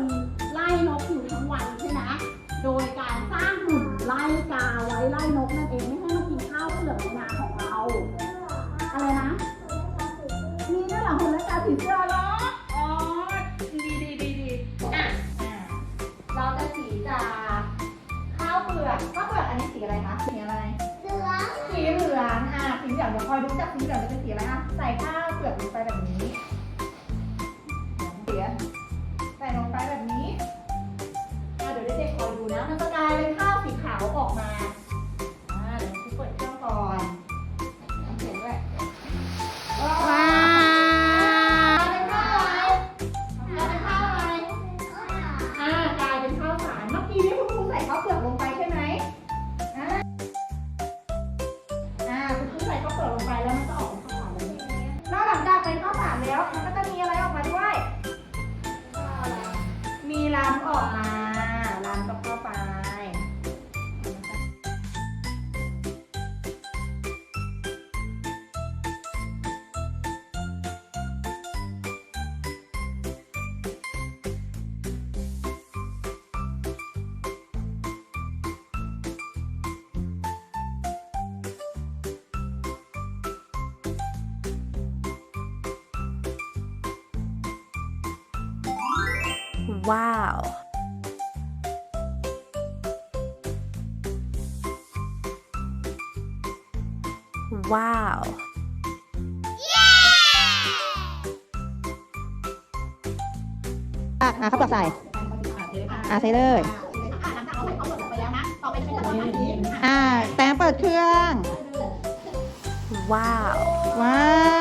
คนไล่นกอยู่ทั้งวันใช่ไหมโดยการสร้างหุ่นไล่กาไว้ไล่นกนั่นเองไม่ให้มากินข้าวเปลือกในนาของเรา อะไรนะ มีด้วยเหรอหุ่นและกาสีเสื้อเหรออ๋อดีดีดีดีอะอะเราจะสีจากข้าวเปลือกข้าวเปลือกอันนี้สีอะไรคะสีอะไร สีเหลืองอะสีเหลืองเดี๋ยวคอยดูจากสีเหลืองจะเป็นสีอะไรอะใส่ข้าวเปลือกลงไปแบบ ออกมาลำกับเข้าไป Wow. Wow. อะอะเขาบอกใส่อะใส่เลย อะหลังจากเราใส่ข้าวเปลือกลงไปแล้วนะต่อไปจะเป็นตัวแบบนี้อ่าแตงเปิดเครื่อง Wow. ว้าว